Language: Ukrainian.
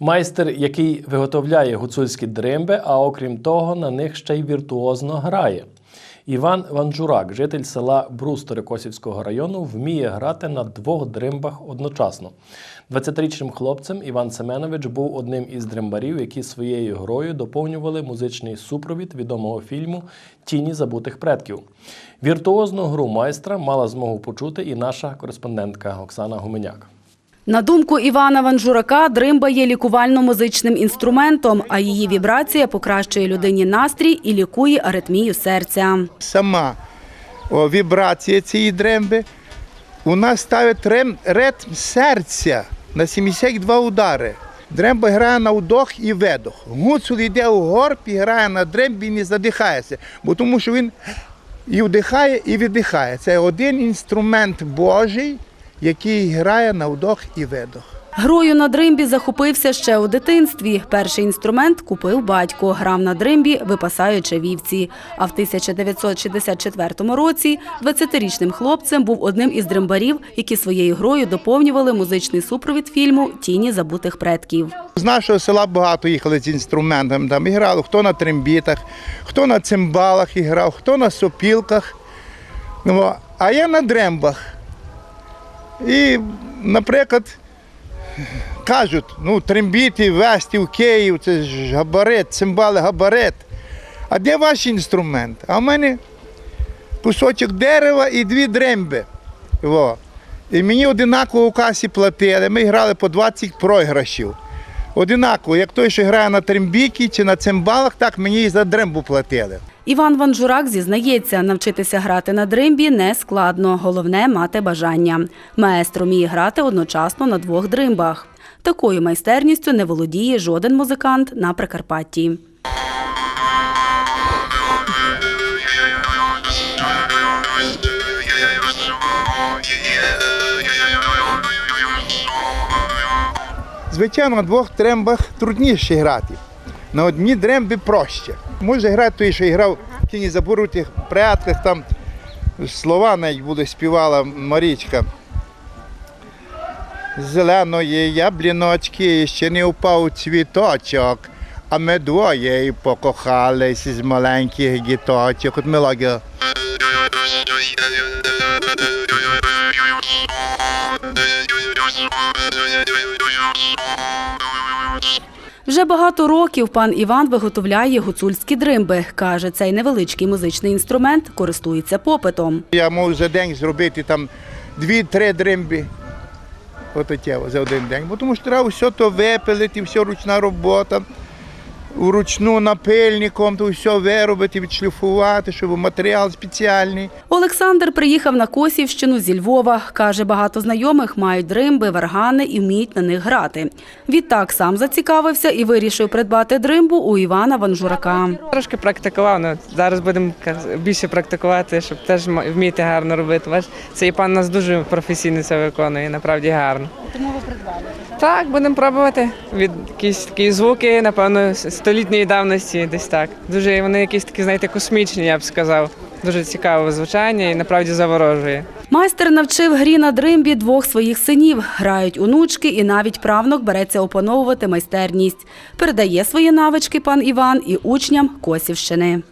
Майстер, який виготовляє гуцульські дримби, а окрім того, на них ще й віртуозно грає. Іван Ванжурак, житель села Брустори Косівського району, вміє грати на двох дримбах одночасно. 20-річним хлопцем Іван Семенович був одним із дримбарів, які своєю грою доповнювали музичний супровід відомого фільму Тіні забутих предків. Віртуозну гру майстра мала змогу почути і наша кореспондентка Оксана Гуменяк. На думку Івана Ванжурака, дримба є лікувально-музичним інструментом, а її вібрація покращує людині настрій і лікує аритмію серця. сама вібрація цієї дремби, у нас ставить ритм серця на 72 удари. Дремба грає на вдох і видох. Гуцул йде у горб і грає на дрембі і не задихається, бо тому що він і вдихає, і віддихає. Це один інструмент Божий, який грає на вдох і видох. Грою на дримбі захопився ще у дитинстві. Перший інструмент купив батько, грав на дримбі, випасаючи вівці. А в 1964 році 20-річним хлопцем був одним із дримбарів, які своєю грою доповнювали музичний супровід фільму Тіні забутих предків. З нашого села багато їхали з інструментами. Там і грали хто на трембітах, хто на цимбалах і грав, хто на сопілках. Ну, а я на дрембах. І, наприклад, кажуть, ну, трембіти вести в Київ, це ж габарит, цимбали габарит. А де ваш інструмент? А в мене кусочок дерева і дві дремби. Во. І мені одинаково у касі платили. Ми грали по 20 програшів. Одинаково, як той, що грає на трембікі чи на цимбалах, так мені і за дрембу платили. Іван Ванжурак зізнається, навчитися грати на дримбі не складно. Головне мати бажання. Маестро вміє грати одночасно на двох дримбах. Такою майстерністю не володіє жоден музикант на Прикарпатті. Звичайно, на двох трембах трудніше грати. На одній дрембі проще. Може грати той, що грав в тіні заборутих предках, там слова навіть буде співала Марічка. Зеленої ябліночки ще не впав цвіточок, а ми двоє і покохались з маленьких діточок. От мелодія. Вже багато років пан Іван виготовляє гуцульські дримби. Каже, цей невеличкий музичний інструмент користується попитом. Я можу за день зробити там дві-три дримби. Отаке за один день. Бо тому що треба все то випилити, все ручна робота. Вручну напильником, то все виробити, відшліфувати, щоб матеріал спеціальний. Олександр приїхав на Косівщину зі Львова. Каже, багато знайомих мають дримби, варгани і вміють на них грати. Відтак сам зацікавився і вирішив придбати дримбу у Івана Ванжурака. Трошки практикував, ну зараз будемо більше практикувати, щоб теж вміти гарно робити. Бач, цей пан нас дуже професійно це виконує, направді гарно. Тому ви придбали? Так, будемо пробувати. Від якісь такі звуки, напевно, столітньої давності, десь так. Дуже вони якісь такі, знаєте, космічні, я б сказав. Дуже цікаве звучання і направді заворожує. Майстер навчив грі на дримбі двох своїх синів. Грають онучки і навіть правнук береться опановувати майстерність. Передає свої навички пан Іван і учням Косівщини.